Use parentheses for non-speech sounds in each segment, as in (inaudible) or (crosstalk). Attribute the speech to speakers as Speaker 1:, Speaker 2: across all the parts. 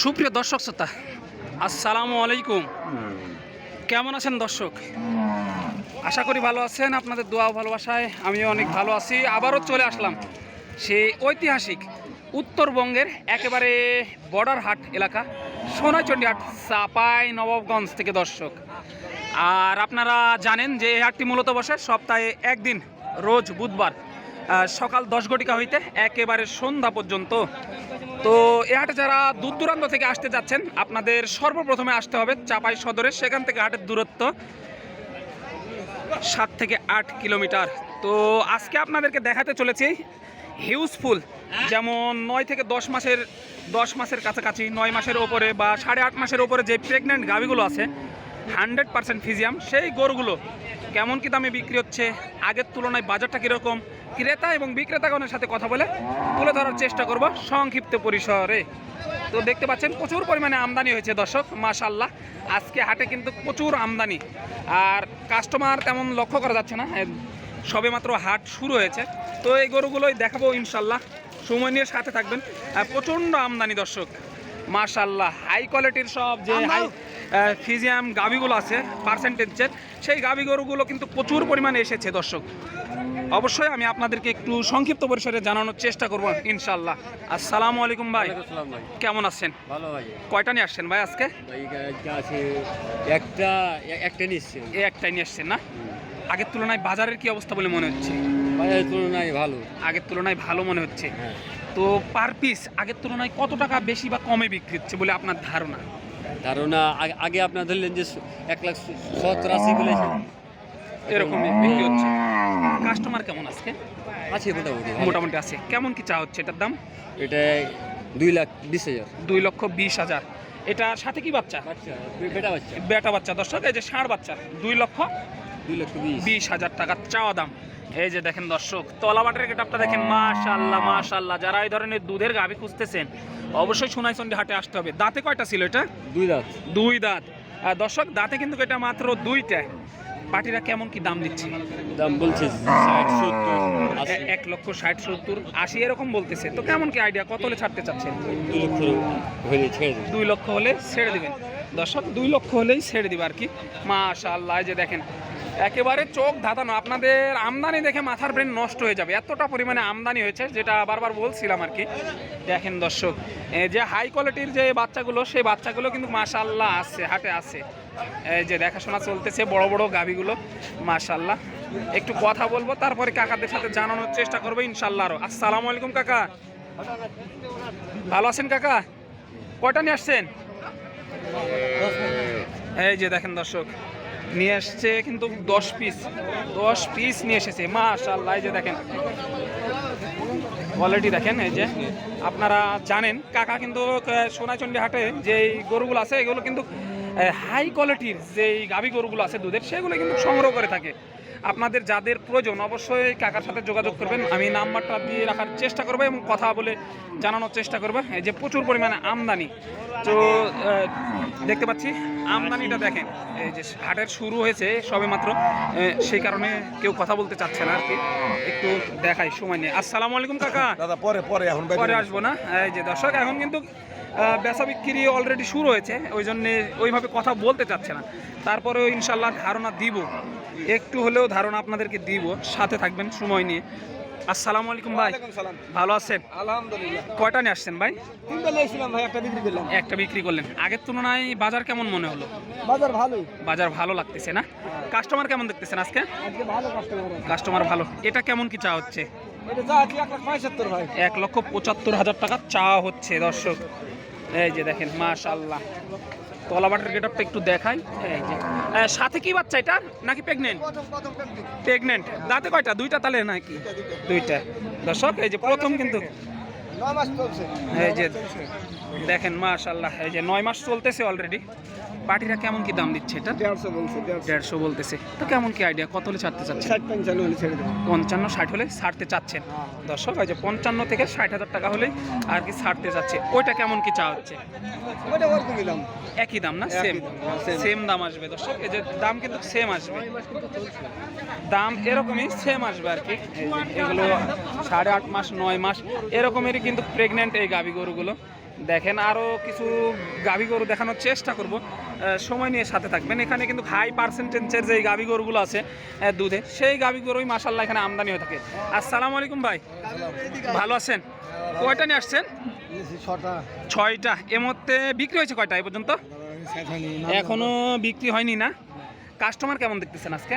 Speaker 1: সুপ্রিয় দর্শক শ্রোতা, আসসালামু আলাইকুম। কেমন আছেন দর্শক? আশা করি ভালো আছেন, আপনাদের দোয়া ভালোবাসায় আমিও অনেক ভালো আছি। আবারও চলে আসলাম সেই ঐতিহাসিক উত্তরবঙ্গের একেবারে বর্ডার হাট এলাকা সোনাচণ্ডী হাট, চাপাই, নবাবগঞ্জ থেকে দর্শক। আর আপনারা জানেন যে এই হাটটি মূলত বসে সপ্তাহে একদিন, রোজ বুধবার। সকাল দশ ঘটিকা হইতে একেবারে সন্ধ্যা পর্যন্ত। তো এ হাটে যারা দূর দূরান্ত থেকে আসতে যাচ্ছেন, আপনাদের সর্বপ্রথমে আসতে হবে চাপাই সদরে। সেখান থেকে হাটের দূরত্ব সাত থেকে আট কিলোমিটার। তো আজকে আপনাদেরকে দেখাতে চলেছি হিউজফুল যেমন নয় থেকে দশ মাসের দশ মাসের কাছাকাছি, নয় মাসের ওপরে বা সাড়ে আট মাসের ওপরে যে প্রেগনেন্ট গাভিগুলো আছে হান্ড্রেড পার্সেন্ট ফিজিয়াম। সেই গরুগুলো কেমন কি দামে বিক্রি হচ্ছে? আগের তুলনায় বাজারটা কীরকম? ক্রেতা এবং বিক্রেতাগণের সাথে কথা বলে তুলে ধরার চেষ্টা করব সংক্ষিপ্ত পরিসরে। তো দেখতে পাচ্ছেন প্রচুর পরিমাণে আমদানি হয়েছে দর্শক মাশাল্লাহ আজকে হাটে কিন্তু প্রচুর আমদানি। আর কাস্টমার তেমন লক্ষ্য করা যাচ্ছে না। সবে মাত্র হাট শুরু হয়েছে। তো এই গরুগুলোই দেখাবো ইনশাল্লাহ সময় নিয়ে সাথে থাকবেন। প্রচণ্ড আমদানি দর্শক মাশাল্লাহ হাই কোয়ালিটির সব যে হাই ফিজিয়াম গাভিগুলো আছে পার্সেন্টেজের সেই গাভি গরুগুলো কিন্তু প্রচুর পরিমাণে এসেছে দর্শক। অবশ্যই আমি আপনাদেরকে একটু সংক্ষিপ্ত পরিসরে জানানোর চেষ্টা করব ইনশাল্লাহ আসসালামু আলাইকুম ভাই। কেমন আছেন?
Speaker 2: ভালো ভাই।
Speaker 1: কয়টা নিয়ে আসছেন ভাই আজকে?
Speaker 2: একটা একটা
Speaker 1: নিয়ে একটাই নিয়ে আসছেন না? আগের তুলনায় বাজারের কি অবস্থা বলে মনে হচ্ছে?
Speaker 2: বাজারের তুলনায় ভালো।
Speaker 1: আগের তুলনায় ভালো মনে হচ্ছে।
Speaker 2: হ্যাঁ।
Speaker 1: তো পার পিস আগের তুলনায় কত টাকা বেশি বা কমে বিক্রি হচ্ছে বলে আপনার ধারণা?
Speaker 2: ধারণা আগে- আগে আপনার ধরলেন যে এক লাখ সত্তর আশি বলেছে
Speaker 1: এরকম বিক্রি হচ্ছে। কাস্টমার কেমন আজকে?
Speaker 2: আছে মোটামুটি
Speaker 1: মোটামুটি আছে। কেমন কি চা হচ্ছে এটার দাম?
Speaker 2: এটা দুই লাখ বিশ হাজার।
Speaker 1: দুই লক্ষ বিশ হাজার। এটা সাথে কি বাচ্চা?
Speaker 2: বাচ্চা বেটা বাচ্চা।
Speaker 1: বেটা বাচ্চা। দর্শক এই যে ষাঁড় বাচ্চা দুই লক্ষ
Speaker 2: দুই লক্ষ বিশ।
Speaker 1: বিশ হাজার টাকা চাওয়া দাম। এই যে দেখেন দর্শক তলাবাটের গেটআপটা দেখেন মাশাল্লাহ মাশাল্লাহ যারা এই ধরনের দুধের গাভি খুঁজতেছেন অবশ্যই সোনাইচন্ডী হাটে আসতে হবে। দাঁতে কয়টা ছিল এটা?
Speaker 2: দুই দাঁত।
Speaker 1: দুই দাঁত। আর দর্শক দাঁতে কিন্তু এটা মাত্র দুইটা। পাটিরা কেমন কি দাম দিচ্ছে?
Speaker 2: দাম বলছে ষাট সত্তর
Speaker 1: এক লক্ষ ষাট সত্তর আশি এরকম বলতেছে। তো কেমন কি আইডিয়া কত হলে ছাড়তে চাচ্ছেন?
Speaker 2: দুই লক্ষ হলে ছেড়ে দেবে।
Speaker 1: দুই লক্ষ হলে ছেড়ে দিবেন। দর্শক দুই লক্ষ হলেই ছেড়ে দিবে আর কি। মাশাল্লাহ এই যে দেখেন একেবারে চোখ ধাঁধানো, আপনাদের আমদানি দেখে মাথার ব্রেন নষ্ট হয়ে যাবে। এতটা পরিমাণে আমদানি হয়েছে, যেটা বারবার বলছিলাম আর কি। দেখেন দর্শক যে হাই কোয়ালিটির যে বাচ্চাগুলো, সেই বাচ্চাগুলো কিন্তু মাশাল্লাহ আছে, হাটে আছে। এই যে দেখাশোনা চলতেছে, বড় বড় গাভিগুলো মাশাল্লাহ একটু কথা বলব, তারপরে কাকাদের সাথে জানানোর চেষ্টা করব ইনশাল্লাহ আরও আসসালামু আলাইকুম, কাকা। ভালো আছেন, কাকা? কয়টা নিয়ে আসছেন? এই যে দেখেন দর্শক নিয়ে এসছে কিন্তু দশ পিস দশ পিস নিয়ে এসেছে। মাশাল্লাহ এই যে দেখেন। কোয়ালিটি দেখেন, এই যে। আপনারা জানেন, কাকা কিন্তু সোনাচণ্ডী হাটে যে গরুগুলো আছে, এগুলো কিন্তু হাই কোয়ালিটির যেই গাভী গরুগুলো আছে দুধের, সেগুলো কিন্তু সংগ্রহ করে থাকে। আপনাদের যাদের প্রয়োজন অবশ্যই কাকার সাথে যোগাযোগ করবেন। আমি নাম্বারটা দিয়ে রাখার চেষ্টা করব এবং কথা বলে জানানোর চেষ্টা করব। এই যে প্রচুর পরিমাণে আমদানি। তো দেখতে পাচ্ছি আমদানিটা দেখেন। এই যে হাটের শুরু হয়েছে সবে মাত্র। সেই কারণে কেউ কথা বলতে চাচ্ছে না আর কি। একটু দেখাই সময় নিয়ে আসসালামু আলাইকুম কাকা।
Speaker 3: দাদা পরে পরে এখন
Speaker 1: পরে আসব না। এই যে দর্শক এখন কিন্তু বেচা বিক্রি অলরেডি শুরু হয়েছে। ওই জন্যে ওইভাবে কথা বলতে চাচ্ছে না। তারপরেও ইনশাল্লাহ ধারণা দিব। একটু হলেও ধারণা আপনাদেরকে দিব সাথে থাকবেন সময় নিয়ে। আসসালামু আলাইকুম ভাই। ভালো আছেন?
Speaker 3: আলহামদুলিল্লাহ।
Speaker 1: কয়টা নিয়ে আসছেন ভাই?
Speaker 3: তিনটা নিয়েছিলাম ভাই একটা বিক্রি করলাম।
Speaker 1: একটা বিক্রি করলেন। আগের তুলনায় বাজার কেমন মনে হলো?
Speaker 3: বাজার ভালোই
Speaker 1: বাজার ভালো লাগতেছে না? কাস্টমার কেমন দেখতেছেন আজকে?
Speaker 3: আজকে ভালো কাস্টমার
Speaker 1: কাস্টমার ভালো। এটা কেমন কি চা হচ্ছে?
Speaker 3: এক
Speaker 1: লক্ষ পঁচাত্তর হাজার টাকা চা হচ্ছে দর্শক। এই যে দেখেন মাশাল্লাহ তলাবাটের গেটআপটা একটু দেখাই। এই যে সাথে কি বাচ্চা এটা? নাকি প্রেগনেন্ট প্রেগনেন্ট দাঁতে কয়টা? দুইটা তালে নাকি? দুইটা। দর্শক এই যে প্রথম কিন্তু এই যে দেখেন মাশাল্লাহ এই যে নয় মাস চলতেছে অলরেডি পার্টিরা কেমন কি দাম দিচ্ছে এটা?
Speaker 3: দেড়শো বলছে দেড়শো।
Speaker 1: বলতেছে। তো কেমন কি আইডিয়া কত হলে ছাড়তে চাচ্ছে
Speaker 3: ষাট পঞ্চান্ন হলে ছেড়ে দেবো।
Speaker 1: পঞ্চান্ন ষাট হলে ছাড়তে চাচ্ছেন। দর্শক এই যে পঞ্চান্ন থেকে ষাট হাজার টাকা হলেই আর কি ছাড়তে যাচ্ছে ওইটা কেমন কি চা হচ্ছে?
Speaker 3: ওটা ওরকমই দাম।
Speaker 1: একই দাম না? সেম
Speaker 3: দাম, হ্যাঁ।
Speaker 1: সেম দাম আসবে। দর্শক এই যে দাম কিন্তু সেম আসবে। দাম এরকমই সেম আসবে আর কি। এগুলো সাড়ে আট মাস নয় মাস এরকমেরই কিন্তু প্রেগনেন্ট এই গাভী গরুগুলো। দেখেন আরও কিছু গাভী গরু দেখানোর চেষ্টা করব। সময় নিয়ে সাথে থাকবেন। এখানে কিন্তু হাই পার্সেন্টেজের যে গাভী গরুগুলো আছে দুধে। সেই গাভী গরুই মাসাল্লাহ এখানে আমদানি হয়ে থাকে। আসসালামু আলাইকুম ভাই। ভালো আছেন? কয়টা নিয়ে আসছেন? ছয়টা। এর মধ্যে বিক্রি হয়েছে কয়টা এই পর্যন্ত? এখনও বিক্রি হয়নি না? কাস্টমার কেমন দেখতেছেন আজকে?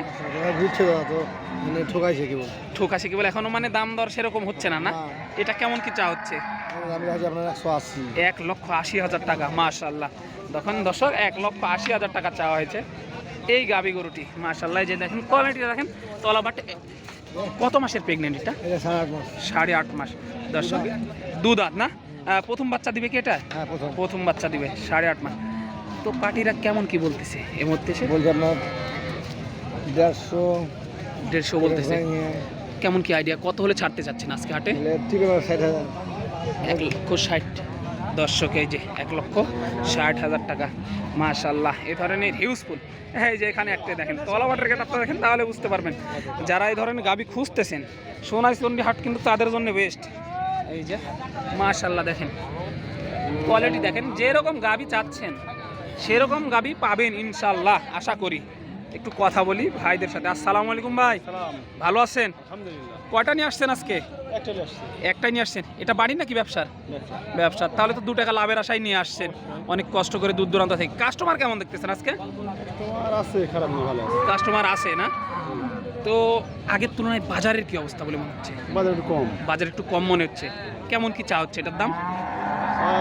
Speaker 3: ঘুরছে দাদা তো মানে ঠকাইছে কি বল।
Speaker 1: ঠোক কি বলে? এখনও মানে দাম দর সেরকম হচ্ছে না না?
Speaker 3: হ্যাঁ।
Speaker 1: এটা কেমন কি চা হচ্ছে? এক লক্ষ আশি হাজার টাকা মাশাল্লাহ তখন দর্শক এক লক্ষ আশি হাজার টাকা চাওয়া হয়েছে। এই গাবি গরুটি মাশাল্লাহ যে দেখেন কোয়ালিটিটা দেখেন তলা বাট কত মাসের প্রেগনেন্ট এটা?
Speaker 3: সাড়ে আট মাস।
Speaker 1: দর্শক দুধাত না? প্রথম বাচ্চা দিবে কি এটা?
Speaker 3: হ্যাঁ প্রথম
Speaker 1: বাচ্চা দিবে সাড়ে আট মাস। তো পার্টিরা কেমন কি বলতেছে? এর মধ্যে সে?
Speaker 3: বলছে আপনার দেড়শো
Speaker 1: দেড়শো বলতেছে। কেমন কি আইডিয়া কত হলে ছাড়তে চাচ্ছেন আজকে হাটে?
Speaker 3: ঠিক আছে ষাট হাজার।
Speaker 1: এক লক্ষ ষাট। দর্শক এই যে এক লক্ষ ষাট হাজার টাকা। মাশাল্লাহ এ ধরনের হিউজফুল হ্যাঁ এই যে এখানে একটা দেখেন তলা ওয়াটার গেট আপনারা দেখেন তাহলে বুঝতে পারবেন। যারা এই ধরনের গাবি খুঁজতেছেন সোনাই চন্ডী হাট কিন্তু তাদের জন্য বেস্ট এই যে মাশাল্লাহ দেখেন। কোয়ালিটি দেখেন যেরকম গাবি চাচ্ছেন সেরকম গাবি পাবেন ইনশাল্লাহ আশা করি। একটু কথা বলি ভাইদের সাথে। আসসালামু আলাইকুম ভাই। ভালো আছেন? কয়টা নিয়ে আসছেন আজকে? একটাই নিয়ে আসছেন? এটা বাড়ি নাকি ব্যবসার? ব্যবসা। তাহলে তো দু টাকা লাভের আশায় নিয়ে আসছেন। অনেক কষ্ট করে দূর দূরান্ত থেকে। কাস্টমার কেমন দেখতেছেন আজকে? কাস্টমার আছে না? তো আগের তুলনায় বাজারের কি অবস্থা বলে মনে হচ্ছে?
Speaker 3: বাজার একটু কম।
Speaker 1: বাজার একটু কম মনে হচ্ছে। কেমন কি চা হচ্ছে এটার দাম?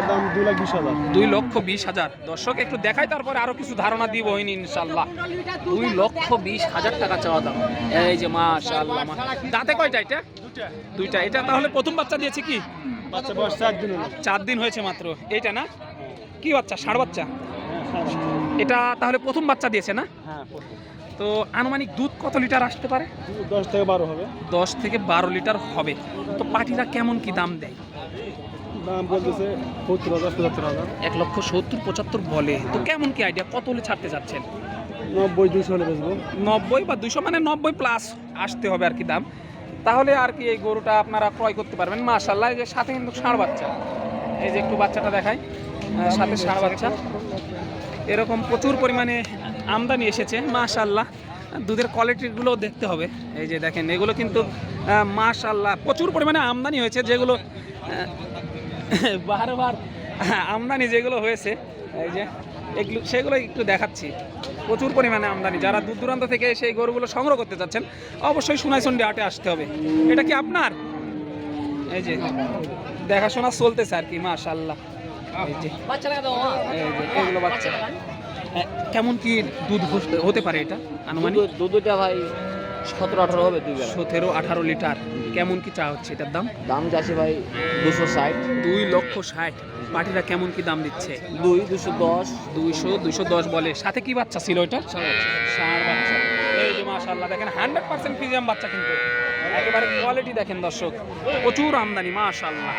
Speaker 3: দাম দু লাখ বিশ হাজার।
Speaker 1: দুই লক্ষ বিশ হাজার। দর্শক একটু দেখাই তারপরে আরও কিছু ধারণা দিব হইনি ইনশাল্লাহ দুই লক্ষ বিশ হাজার টাকা চাওয়া দাম। এই যে মাশাল্লাহ মা- দাঁতে কয়টা এটা? দুইটা। এটা তাহলে প্রথম বাচ্চা দিয়েছে কি?
Speaker 3: বাচ্চা বয়স চার দিন
Speaker 1: চার দিন হয়েছে মাত্র। এইটা না? কি বাচ্চা? ষাঁড় বাচ্চা? এটা তাহলে প্রথম বাচ্চা দিয়েছে না?
Speaker 3: হ্যাঁ
Speaker 1: তো আনুমানিক দুধ কত লিটার আসতে পারে?
Speaker 3: দশ থেকে বারো হবে।
Speaker 1: দশ থেকে বারো লিটার হবে। তো পাটিরা কেমন কি দাম দেয়?
Speaker 3: দাম বলতেছে সত্তর হাজার পঁচাত্তর হাজার।
Speaker 1: এক লক্ষ সত্তর পঁচাত্তর বলে। তো কেমন কি আইডিয়া কত হলে ছাড়তে চাচ্ছেন
Speaker 3: নব্বই দুশো হলে বেচবো।
Speaker 1: নব্বই বা দুশো মানে নব্বই প্লাস আসতে হবে আর কি দাম। তাহলে আর কি এই গরুটা আপনারা ক্রয় করতে পারবেন। মাশাল্লাহ এই যে সাথে কিন্তু ষাঁড় বাচ্চা। এই যে একটু বাচ্চাটা দেখাই। সাথে ষাঁড় বাচ্চা। এরকম প্রচুর পরিমাণে আমদানি এসেছে মাশাল্লাহ দুধের কোয়ালিটিগুলো দেখতে হবে। এই যে দেখেন এগুলো কিন্তু মাশাল্লাহ প্রচুর পরিমাণে আমদানি হয়েছে যেগুলো (laughs) বারবার আমদানি যেগুলো হয়েছে এই যে এগুলো সেগুলো একটু দেখাচ্ছি। প্রচুর পরিমাণে আমদানি। যারা দূর দূরান্ত থেকে সেই গরুগুলো সংগ্রহ করতে চাচ্ছেন অবশ্যই সোনাইচন্ডি হাটে আসতে হবে। এটা কি আপনার? এই যে দেখাশোনা চলতেছে আর কি মাশাল্লাহ হ্যাঁ, কেমন কি দুধ হতে পারে এটা আনুমানিক?
Speaker 2: দুধটা ভাই। সতেরো আঠারো হবে দুই বেলা।
Speaker 1: সতেরো আঠারো লিটার। কেমন কি চা হচ্ছে এটার দাম?
Speaker 2: দাম যাচ্ছে ভাই দুশো ষাট।
Speaker 1: দুই লক্ষ ষাট। পাটিরা কেমন কি দাম দিচ্ছে?
Speaker 2: দুই দুশো দশ।
Speaker 1: দুইশো দুইশো দশ বলে। সাথে কি বাচ্চা ছিল এটা ষাঁড় বাচ্চা। এই যে মাশাল্লাহ দেখেন হান্ড্রেড পার্সেন্ট ফিজিয়াম বাচ্চা কিন্তু। একেবারে কোয়ালিটি দেখেন দর্শক। প্রচুর আমদানি মাশাল্লাহ